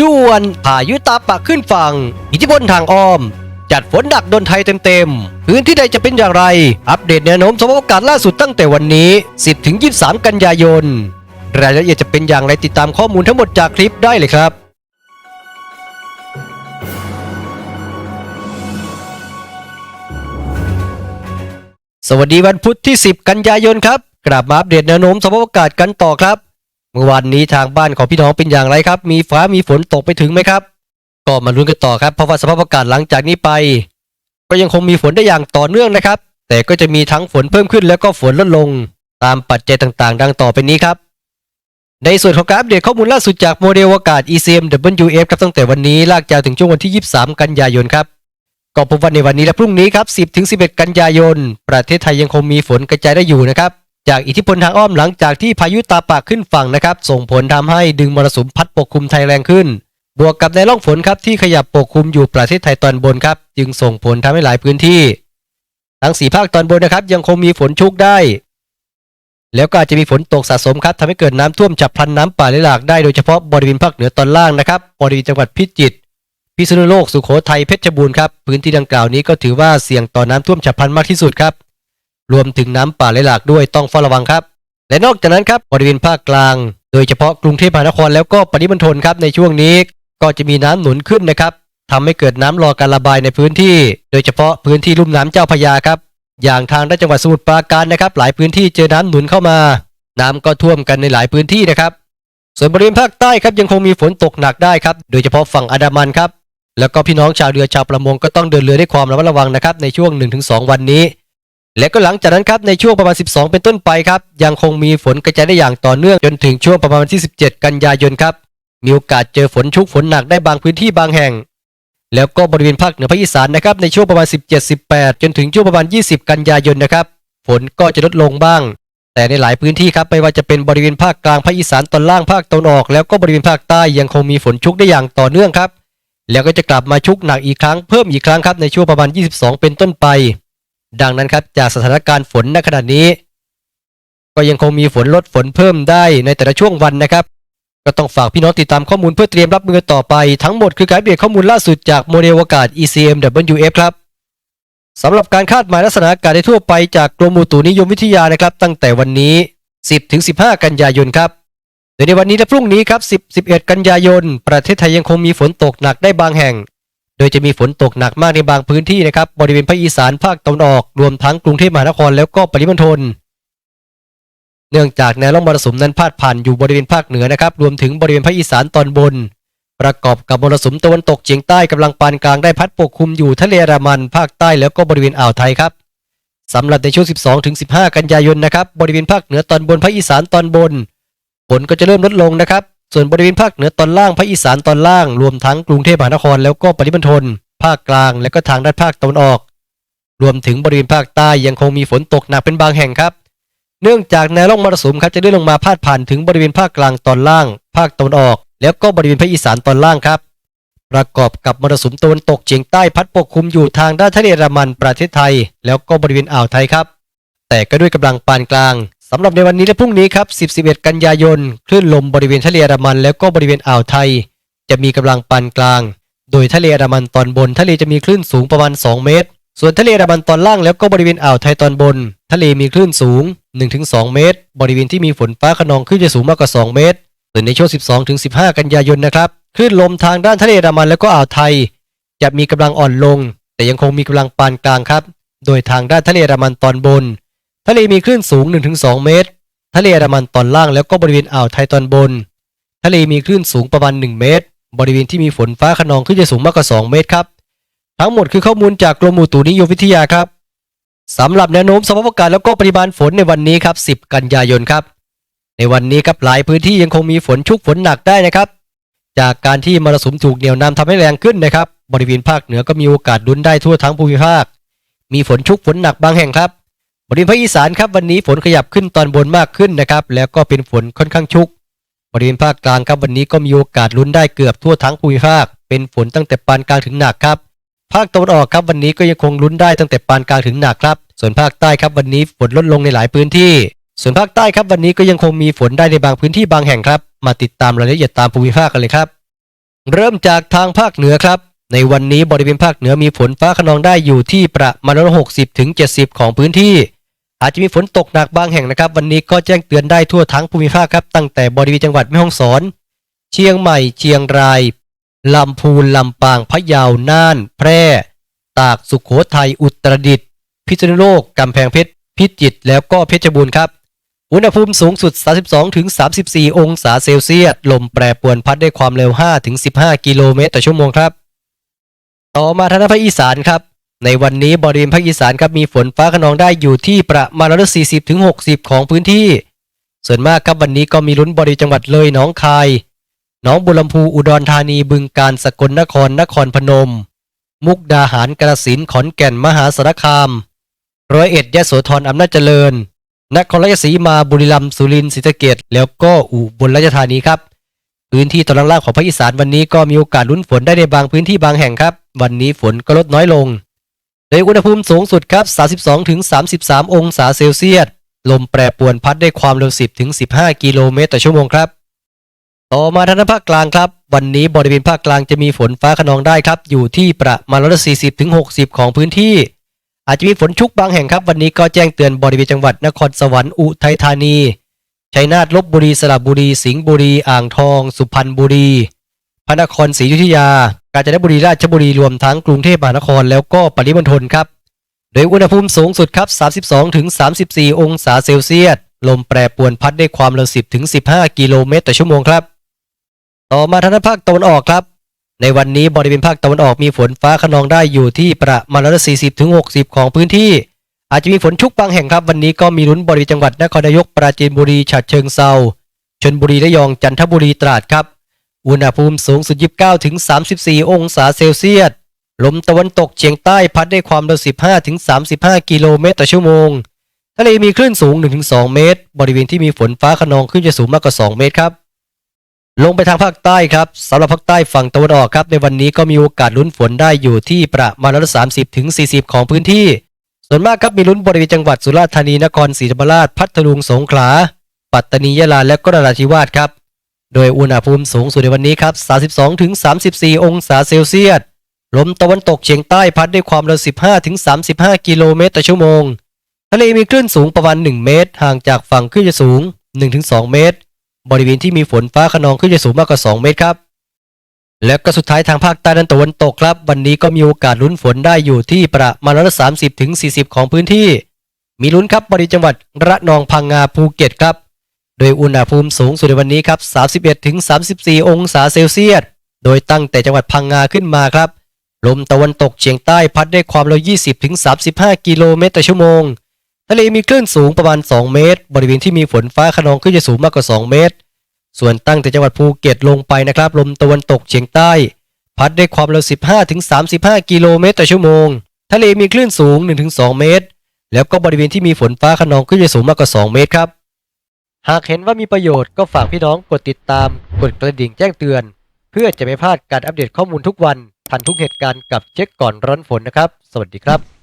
ด่วนพายุตาปะขึ้นฝั่ง อิทธิพลทางอ้อม จัดฝนดักโดนไทยเต็มๆ พื้นที่ใดจะเป็นอย่างไร อัปเดตแนวโน้มสภาพอากาศล่าสุดตั้งแต่วันนี้ 10-23 กันยายน รายละเอียดจะเป็นอย่างไรติดตามข้อมูลทั้งหมดจากคลิปได้เลยครับสวัสดีวันพุธที่ 10 กันยายนครับ กลับมาอัปเดตแนวโน้มสภาพอากาศกันต่อครับ มื่อวานนี้ทางบ้านของพี่น้องเป็นอย่างไรครับ มีฟ้ามีฝนตกไปถึงไหมครับ ก็มาลุ้นกันต่อครับ เพราะว่าสภาพอากาศหลังจากนี้ไป ก็ยังคงมีฝนได้อย่างต่อเนื่องนะครับ แต่ก็จะมีทั้งฝนเพิ่มขึ้นแล้วก็ฝนลดลง ตามปัจจัยต่างๆ ดังต่อไปนี้ครับ ในส่วนของการอัปเดตข้อมูลล่าสุดจากโมเดลอากาศ ECM WF ครับตั้งแต่วันนี้ลากยาวถึงช่วงวันที่ 23 กันยายนครับก็พบว่าในวันนี้และพรุ่งนี้ครับ 10-11 กันยายน ประเทศไทยยังคงมีฝนกระจายได้อยู่นะครับ จากอิทธิพลทางอ้อมหลังจากที่พายุตาปากขึ้นฝั่งนะครับ ส่งผลทำให้ดึงมรสุมพัดปกคลุมไทยแรงขึ้น บวกกับในร่องฝนครับที่ขยับปกคลุมอยู่ประเทศไทยตอนบนครับ จึงส่งผลทำให้หลายพื้นที่ ทั้งสีภาคตอนบนนะครับ ยังคงมีฝนชุกได้ แล้วก็อาจจะมีฝนตกสะสมครับทำให้เกิดน้ำท่วมฉับพลันน้ำป่าไหลหลากได้โดยเฉพาะบริเวณภาคเหนือตอนล่างนะครับบริเวณจังหวัดพิจิตรพิษณุโลกสุโขทัยเพชรบูรณ์ครับพื้นที่ดังกล่าวนี้ก็ถือว่าเสี่ยงต่อน้ำท่วมฉับพลันมากที่สุดครับ รวมถึงน้ำป่าไหลหลากด้วยต้องเฝ้าระวังครับ และนอกจากนั้นครับบริเวณภาคกลาง โดยเฉพาะกรุงเทพมหานครแล้วก็ปริมณฑลครับในช่วงนี้ ก็จะมีน้ำหนุนขึ้นนะครับทำให้เกิดน้ำรอการระบายในพื้นที่ โดยเฉพาะพื้นที่ลุ่มน้ำเจ้าพยาครับ อย่างทางด้านจังหวัดสมุทรปราการนะครับ หลายพื้นที่เจอน้ำหนุนเข้ามา น้ำก็ท่วมกันในหลายพื้นที่นะครับ ส่วนบริเวณภาคใต้ครับยังคงมีฝนตกหนักได้ครับ โดยเฉพาะฝั่งอันดามันครับ แล้วก็พี่น้องชาวเรือชาวประมงก็ต้องเดินเรือด้วยความระมัดระวังนะครับในช่วง 1-2 วันนี้ และก็หลังจากนั้นครับในช่วงประมาณ 12 เป็นต้นไปครับ ยังคงมีฝนกระจายได้อย่างต่อเนื่องจนถึงช่วงประมาณวันที่ 17 กันยายนครับ มีโอกาสเจอฝนชุกฝนหนักได้บางพื้นที่บางแห่ง แล้วก็บริเวณภาคเหนือภาคอีสานนะครับในช่วงประมาณ 17-18 จนถึงช่วงประมาณ 20 กันยายนนะครับฝนก็จะลดลงบ้าง แต่ในหลายพื้นที่ครับไม่ว่าจะเป็นบริเวณภาคกลางภาคอีสานตอนล่างภาคตะวันออก แล้วก็บริเวณภาคใต้ยังคงมีฝนชุกได้อย่างต่อเนื่องครับแล้วก็จะกลับมาชุกหนักอีกครั้งเพิ่มอีกครั้งครับในช่วงประมาณ 22 เป็นต้นไป ดังนั้นครับจากสถานการณ์ฝนณขณะนี้ ก็ยังคงมีฝนลดฝนเพิ่มได้ในแต่ละช่วงวันนะครับ ก็ต้องฝากพี่น้องติดตามข้อมูลเพื่อเตรียมรับมือต่อไปทั้งหมดคือการอัปเดตข้อมูลล่าสุดจากโมเดลอากาศ ECM WF ครับสำหรับการคาดหมายลักษณะอากาศในทั่วไปจากกรมอุตุนิยมวิทยานะครับ ตั้งแต่วันนี้ 10-15 กันยายนครับโดยในวันนี้และพรุ่งนี้ครับ10 11 กันยายน ประเทศไทยยังคงมีฝนตกหนักได้บางแห่ง โดยจะมีฝนตกหนักมากในบางพื้นที่นะครับบริเวณภาคอีสานภาคตะวันออกรวมทั้งกรุงเทพมหานครแล้วก็ปริมณฑลเนื่องจากแนวร่องมรสุมนั้นพาดผ่านอยู่บริเวณภาคเหนือนะครับรวมถึงบริเวณภาคอีสานตอนบน ประกอบกับมรสุมตะวันตกเฉียงใต้กำลังปานกลางได้พัดปกคลุมอยู่ทะเลอันดามันภาคใต้แล้วก็บริเวณอ่าวไทยครับสำหรับในช่วง 12 ถึง 15 กันยายนนะครับบริเวณภาคเหนือตอนบนภาคอีสานตอนบนฝนก็จะเริ่มลดลงนะครับ ส่วนบริเวณภาคเหนือตอนล่างภาคอีสานตอนล่าง รวมทั้งกรุงเทพมหานครแล้วก็ปริมณฑลภาคกลาง และก็ทางด้านภาคตะวันออก รวมถึงบริเวณภาคใต้ยังคงมีฝนตกหนักเป็นบางแห่งครับ เนื่องจากแนวร่องมรสุมครับจะเลื่อนลงมาพาดผ่านถึงบริเวณภาคกลางตอนล่าง ภาคตะวันออก แล้วก็บริเวณภาคอีสานตอนล่างครับ ประกอบกับมรสุมตะวันตกเฉียงใต้พัดปกคลุมอยู่ทางด้านทะเลอันดามันประเทศไทย แล้วก็บริเวณอ่าวไทยครับ แต่ก็ด้วยกำลังปานกลาง สำหรับในวันนี้และพรุ่งนี้ครับ 10 11 กันยายน คลื่นลมบริเวณทะเลอันดามัน แล้วก็บริเวณอ่าวไทย จะมีกำลังปานกลาง โดยทะเลอันดามันตอนบน ทะเลจะมีคลื่นสูงประมาณ 2 เมตร ส่วนทะเลอันดามันตอนล่างแล้วก็บริเวณอ่าวไทยตอนบน ทะเลมีคลื่นสูง 1-2 เมตร บริเวณที่มีฝนฟ้าขนองคลื่นจะสูงมากกว่า 2 เมตร ส่วนในช่วง 12-15 กันยายนนะครับ คลื่นลมทางด้านทะเลอันดามันแล้วก็อ่าวไทย จะมีกำลังอ่อนลง แต่ยังคงมีกำลังปานกลางครับ โดยทางด้านทะเลอันดามันตอนบน ทะเลมีคลื่นสูง 1-2 เมตร ทะเลอันดามันตอนล่างแล้วก็บริเวณอ่าวไทยตอนบน ทะเลมีคลื่นสูงประมาณ 1 เมตร บริเวณที่มีฝนฟ้าขนองคลื่นจะสูงมากกว่า 2 เมตรครับ ทั้งหมดคือข้อมูลจากกรมอุตุนิยมวิทยาครับสำหรับแนวโน้มสภาพอากาศแล้วก็ปริมาณฝนในวันนี้ครับ 10 กันยายนครับ ในวันนี้ครับหลายพื้นที่ยังคงมีฝนชุกฝนหนักได้นะครับ จากการที่มรสุมถูกเหนี่ยวนำทำให้แรงขึ้นนะครับ บริเวณภาคเหนือก็มีโอกาสลุนได้ทั่วทั้งภูมิภาค มีฝนชุกฝนหนักบางแห่งครับ บริเวณภาคอีสานครับวันนี้ฝนขยับขึ้นตอนบนมากขึ้นนะครับแล้วก็เป็นฝนค่อนข้างชุก บริเวณภาคกลางครับวันนี้ก็มีโอกาสลุ้นได้เกือบทั่วทั้งภูมิภาค เป็นฝนตั้งแต่ปานกลางถึงหนักครับ ภาคตะวันออกครับวันนี้ก็ยังคงลุ้นได้ตั้งแต่ปานกลางถึงหนักครับส่วนภาคใต้ครับวันนี้ฝนลดลงในหลายพื้นที่ ส่วนภาคใต้ครับวันนี้ก็ยังคงมีฝนได้ในบางพื้นที่บางแห่งครับ มาติดตามรายละเอียดตามภูมิภาคกันเลยครับ เริ่มจากทางภาคเหนือครับ ในวันนี้บริเวณภาคเหนือมีฝนฟ้าขนองได้อยู่ที่ประมาณร้อยหกสิบถึงเจ็ดสิบของพื้นที่ อาจจะมีฝนตกหนักบางแห่งนะครับ วันนี้ก็แจ้งเตือนได้ทั่วทั้งภูมิภาคครับ ตั้งแต่บริเวณจังหวัดแม่ฮ่องสอน เชียงใหม่ เชียงรายลำพูนลำปางพะเยาน่าน แพร่ ตากสุขโขทัยอุตรดิตถ์พิษณุโลกกำแพงเพชรพิจิตรแล้วก็เพชรบูรณ์ครับอุณหภูมิสูงสุด 32-34 องศาเซลเซียส ลมแปรปรวนพัดได้ความเร็ว 5-15 กิโลเมตรต่อชั่วโมงครับ ต่อมาทางภาคอีสานครับ ในวันนี้บริเวณภาคอีสานครับมีฝนฟ้าขนองได้อยู่ที่ประมาณร้อยสี่สิบถึงหกสิบของพื้นที่ ส่วนมากครับวันนี้ก็มีลุ้นบริจังหวัดเลยหนองคายหนองบุรมพูอุดรธานีบึงกาฬสกลนครนครพนม มุกดาหารกระสินขอนแก่นมหาสารคามร้อยเอ็ดยะโสธรอำนาจเจริญนครราชสีมาบุรีรัมย์สุรินทร์ศรีสะเกษแล้วก็อุบลราชธานีครับ พื้นที่ตอนล่างของภาคอีสานวันนี้ก็มีโอกาสลุ้นฝนได้ในบางพื้นที่บางแห่งครับ วันนี้ฝนก็ลดน้อยลง โดยอุณหภูมิสูงสุดครับ 32-33 องศาเซลเซียส ลมแปรปรวนพัดได้ความเร็ว 10-15 กิโลเมตรต่อชั่วโมงครับ ต่อมาทางด้านภาคกลางครับ วันนี้บริเวณภาคกลางจะมีฝนฟ้าขนองได้ครับ อยู่ที่ประมาณร้อยสี่สิบถึงหกสิบของพื้นที่ อาจจะมีฝนชุกบางแห่งครับ วันนี้ก็แจ้งเตือนบริเวณจังหวัดนครสวรรค์อุทัยธานีชัยนาทลบบุรีสระบุรี สิงห์บุรี อ่างทอง สุพรรณบุรี พระนครศรีอยุธยา กาญจนบุรีราชบุรีรวมทั้งกรุงเทพมหานครแล้วก็ปริมณฑลครับ โดยอุณหภูมิสูงสุดครับ 32ถึง34 องศาเซลเซียส ลมแปรปรวนพัดได้ความเร็ว 10ถึง15 กิโลเมตรต่อชั่วโมงครับ ต่อมาทางด้านภาคตะวันออกครับ ในวันนี้บริเวณภาคตะวันออกมีฝนฟ้าขนองได้อยู่ที่ประมาณร้อยสี่สิบถึงหกสิบของพื้นที่ อาจจะมีฝนชุกบางแห่งครับ วันนี้ก็มีลุ้นบริเวณจังหวัดนครนายกปราจีนบุรีฉะเชิงเซาชลบุรีระยองจันทบุรีตราดครับ อุณหภูมิสูงสุด 29ถึง34 องศาเซลเซียส ลมตะวันตกเฉียงใต้พัดได้ความเร็ว 15ถึง35 กิโลเมตรต่อชั่วโมง ทะเลมีคลื่นสูง 1-2 เมตร บริเวณที่มีฝนฟ้าขนองขึ้นจะสูงมากกว่า 2 เมตรครับ ลงไปทางภาคใต้ครับสำหรับภาคใต้ฝั่งตะวันออกครับ ในวันนี้ก็มีโอกาสลุ้นฝนได้อยู่ที่ประมาณร้อยสามสิบถึงสี่สิบของพื้นที่ ส่วนมากครับมีลุ้นบริเวณจังหวัดสุราษฎร์ธานีนครศรีธรรมราชพัทลุงสงขลาปัตตานียะลาและก็นราธิวาสครับ โดยอุณหภูมิสูงสุดในวันนี้ครับ 32-34 องศาเซลเซียส ลมตะวันตกเฉียงใต้พัดด้วยความเร็ว 15-35 กิโลเมตรต่อชั่วโมง ทะเลมีคลื่นสูงประมาณ 1 เมตร ห่างจากฝั่งคลื่นจะสูง 1-2 เมตร บริเวณที่มีฝนฟ้าขนองคลื่นจะสูงมากกว่า 2 เมตรครับ และก็สุดท้ายทางภาคใต้ด้นตะวันตกครับ วันนี้ก็มีโอกาสลุ้นฝนได้อยู่ที่ประมาณร้อยละ30ถึง40 ของพื้นที่ มีลุ้นครับบริจังหวัดระนองพังงาภูเก็ตครับ โดยอุณหภูมิสูงสุดในวันนี้ครับ 31ถึง34 องศาเซลเซียส โดยตั้งแต่จังหวัดพังงาขึ้นมาครับ ลมตะวันตกเฉียงใต้พัดได้ความเร็ว 20ถึง35 กิโลเมตรต่อชั่วโมง ทะเลมีคลื่นสูงประมาณ 2 เมตร บริเวณที่มีฝนฟ้าขนองขึ้นจะสูงมากกว่า 2 เมตร ส่วนตั้งแต่จังหวัดภูเก็ตลงไปนะครับ ลมตะวันตกเฉียงใต้ พัดได้ความเร็ว 15ถึง35 กิโลเมตรต่อชั่วโมง ทะเลมีคลื่นสูง 1-2 เมตร แล้วก็บริเวณที่มีฝนฟ้าขนองขึ้นจะสูงมากกว่า 2 เมตรครับ หากเห็นว่ามีประโยชน์ก็ฝากพี่น้องกดติดตาม กดกระดิ่งแจ้งเตือน เพื่อจะไม่พลาดการอัปเดตข้อมูลทุกวัน ทันทุกเหตุการณ์กับเช็คก่อนร้อนฝนนะครับ สวัสดีครับ